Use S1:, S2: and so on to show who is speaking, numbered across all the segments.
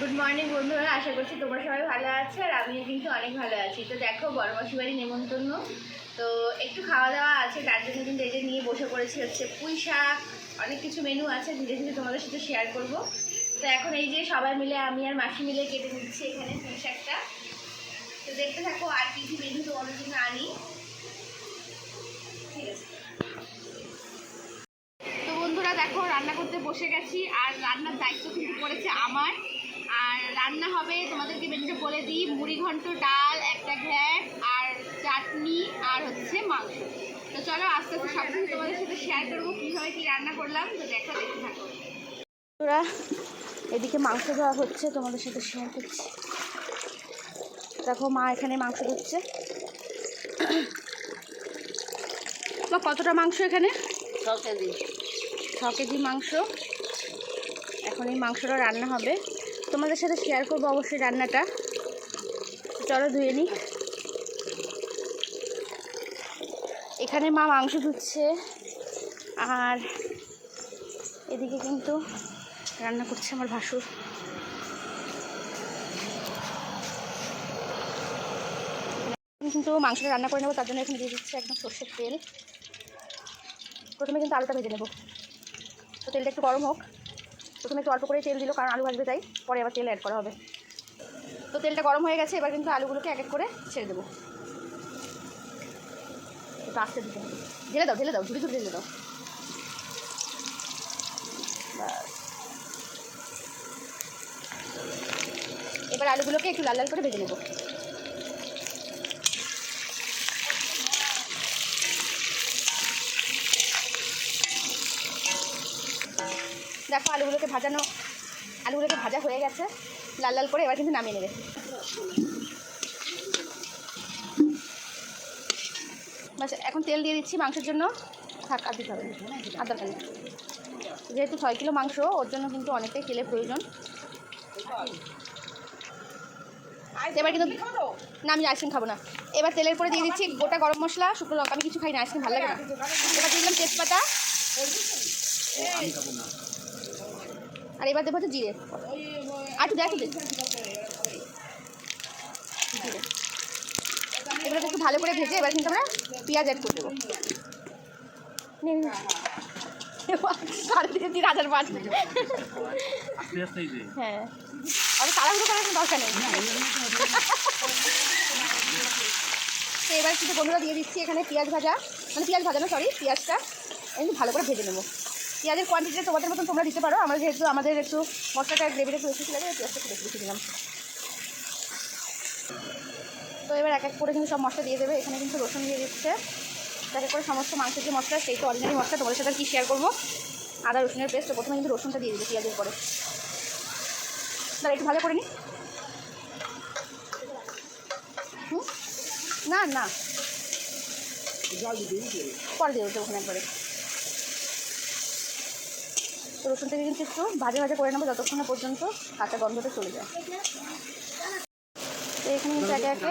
S1: Good morning বন্ধুরা। আশা করছি তোমরা সবাই ভালো আছো আর আমিও কিন্তু অনেক ভালো আছি। তো দেখো, বড় মাসি বাড়ি নেমন্তন্ন। তো একটু খাওয়া দাওয়া আছে, তার জন্য কিন্তু এই যে নিয়ে বসে পড়েছি হচ্ছে পুঁই শাক, অনেক কিছু মেনু আছে, ধীরে ধীরে তোমাদের সাথে শেয়ার করব। তো এখন এই যে সবাই মিলে, আমি আর মাসি মিলে কেটে নিচ্ছি এখানে পুঁই শাকটা। তো দেখতে থাকো আর কি কি মেনু তোমাদের জন্য আনি। ঠিক আছে। তো বন্ধুরা, দেখো, রান্না করতে বসে গেছি আর রান্নার দায়িত্ব কিন্তু পড়েছে আমার। রান্না হবে। তোমাদেরকে মেনুটা বলে দিই মুড়ি ঘন্ট ডাল একটা ঘ্যাট আর চাটনি আর হচ্ছে মাংস। তো চলো আস্তে আস্তে সব কিছু তোমাদের সাথে শেয়ার করব কীভাবে কী রান্না করলাম তো দেখো দেখতে থাকো। বন্ধুরা এদিকে মাংস দেওয়া হচ্ছে তোমাদের সাথে শেয়ার করছি। দেখো মা এখানে মাংস দিচ্ছে মা কতটা মাংস এখানে?
S2: ছ কেজি।
S1: ছ কেজি মাংস। এখন এই মাংসটা রান্না হবে। তোমাদের সাথে শেয়ার করব অবশ্যই রান্নাটা। চলো ধুয়ে নিই। এখানে মা মাংস ধুচ্ছে, আর এদিকে কিন্তু রান্না করছে আমার ভাসুর। কিন্তু মাংসটা রান্না করে নেব, তার জন্য এখানে দিয়ে দিচ্ছে একদম সর্ষের তেল। প্রথমে কিন্তু আলুটা ভেজে নেব। তো তেলটা একটু গরম হোক। প্রথমে একটু অল্প করে তেল দিল, কারণ আলু ভাজবে তাই। পরে আবার তেল অ্যাড করা হবে। তো তেলটা গরম হয়ে গেছে, এবার কিন্তু আলুগুলোকে এক এক করে ছেড়ে দেবো। একটু আস্তে দিতে হবে। ঢেলে দাও ঢেলে দাও ধুরে ধুরে ঢেলে দাও। এবার আলুগুলোকে একটু লাল লাল করে ভেজে নেব। দেখো আলুগুলোকে ভাজানো, আলুগুলোকে ভাজা হয়ে গেছে। লাল লাল করে এবার কিন্তু নামিয়ে নেবে। বাস, এখন তেল দিয়ে দিচ্ছি মাংসের জন্য। থাক, আর দিতে হবে। আর দরকার যেহেতু ছয় কিলো মাংস, ওর জন্য কিন্তু অনেকটাই তেলের প্রয়োজন। এবার কিন্তু না আমি আইসক্রিম খাব না। এবার তেলের পরে দিয়ে দিচ্ছি গোটা গরম মশলা, শুকনো লঙ্কা। আমি কিছু খাই না, আইসক্রিম ভালো লাগে না। এবার দিয়ে দিলাম তেজপাতা। আর এবার দেবো হচ্ছে জিরে। আর একটু দেখো এগুলো একটু ভালো করে ভেজে এবার কিন্তু আমরা পেঁয়াজ অ্যাড করে দেবো।
S3: যে
S1: হ্যাঁ। কোনো দরকার নেই। এবার কিছু বন্ধুরা দিয়ে দিচ্ছি এখানে পেঁয়াজ ভাজা। মানে পেঁয়াজ ভাজা না সরি পেঁয়াজটা ভালো করে ভেজে নেব। পেঁয়াজের কোয়ান্টিটিটা তোমাদের মতন তোমরা দিতে পারো। আমরা যেহেতু আমাদের একটু মশলাটা গ্রেভিটা একটু বেশি লাগে পেঁয়াজটা একটু বেশি দিলাম। তো এবার এক এক করে কিন্তু সব মশলা দিয়ে দেবে। এখানে কিন্তু রসুন দিয়ে দিচ্ছে। এক করে সমস্ত মাংসের যে মশলা, সেই তো অরিজিনালি মশলা। তোমাদের সাথে কি শেয়ার করব? আদা, রসুনের পেস্ট প্রথমে কিন্তু রসুনটা দিয়ে দেবে পেঁয়াজের পরে তাহলে একটু ভালো করে নি? না না। পরে দিয়ে দেবো ওখানে একবারে। তো রসুন থেকে কিন্তু একটু ভাজা ভাজা করে নেব যতক্ষণ পর্যন্ত কাঁচা গন্ধটা চলে যায়। তো এখানে কিন্তু একে একে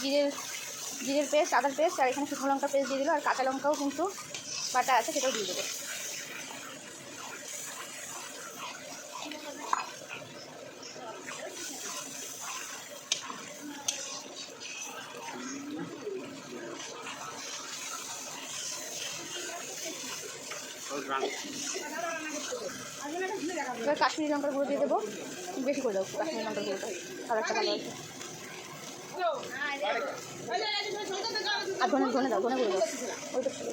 S1: জিরের জিরের পেস্ট, আদার পেস্ট, আর এখানে শুকনো লঙ্কা পেস্ট দিয়ে দিল, আর কাঁচা লঙ্কাও কিন্তু বাটা আছে, সেটাও দিয়ে দেবো। এবার কাশ্মীরি লঙ্কার গুঁড়ো দিয়ে দেবো। বেশি করে দেবো কাশ্মীরি লঙ্কার গুঁড়োটা। কালারটা আর ধনে ধনে দাও, ধনে গুঁড়ো দাও। ওইটা ছিল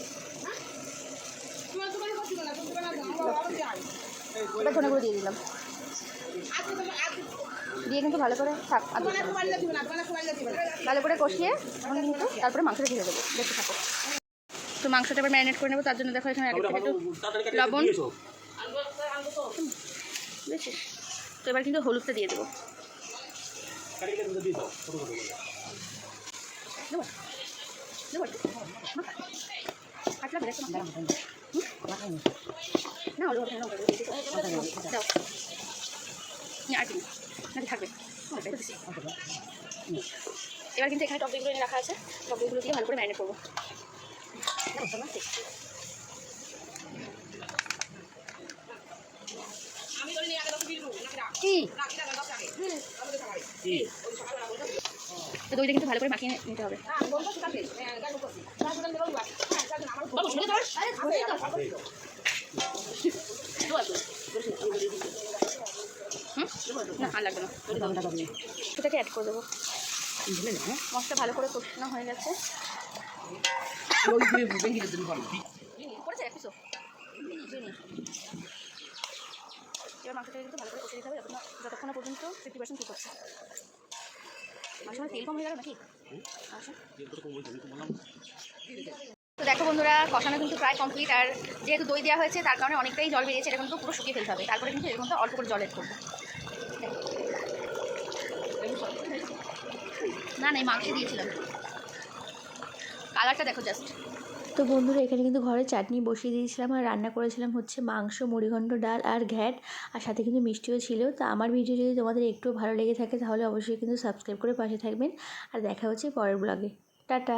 S1: ধনে গুঁড়ো দিয়ে দিলাম। দিয়ে কিন্তু ভালো করে থাক। ভালো করে কষিয়ে কিন্তু তারপরে মাংসটা ঢেলে দেবো। দেখতে থাকো। তো মাংসটা এবার ম্যারিনেট করে নেব তার জন্য দেখো এখানে এক একটা লবণ। তো এবার কিন্তু হলুদটা দিয়ে দেবো? না, আর কি না। থাকবে? এবার কিন্তু এখানে টপিকগুলো রাখা আছে। টপিকগুলো দিয়ে ভালো করে ম্যারিনেট করব। দইটা কিন্তু ভালো করে মাখিয়ে নিতে হবে? না আর লাগবে না। এটাকে অ্যাড করে দেবো। মশলা ভালো করে কষানো হয়ে গেছে। মাংসটা কিন্তু ভালো করে দিতে হবে যতক্ষণ পর্যন্ত ফিফটি হয়ে তো দেখো বন্ধুরা, কষানো কিন্তু প্রায় কমপ্লিট আর যেহেতু দই দেওয়া হয়েছে, তার কারণে অনেকটাই জল বেরিয়েছে, এটা কিন্তু পুরো শুকিয়ে ফেলতে হবে। তারপরে কিন্তু এরকম অল্প করে জল এড না না মাংসে দিয়েছিলাম। কালারটা দেখো জাস্ট
S2: তো বন্ধুরা, এখানে কিন্তু ঘরে চাটনি বসিয়ে দিয়েছিলাম আর রান্না করেছিলাম হচ্ছে মাংস মুড়িঘণ্ড ডাল আর ঘ্যাট আর সাথে কিন্তু মিষ্টিও ছিল। তো আমার ভিডিও যদি তোমাদের একটু ভালো লেগে থাকে তাহলে অবশ্যই কিন্তু সাবস্ক্রাইব করে পাশে থাকবেন। আর দেখা হচ্ছে পরের ব্লগে টাটা!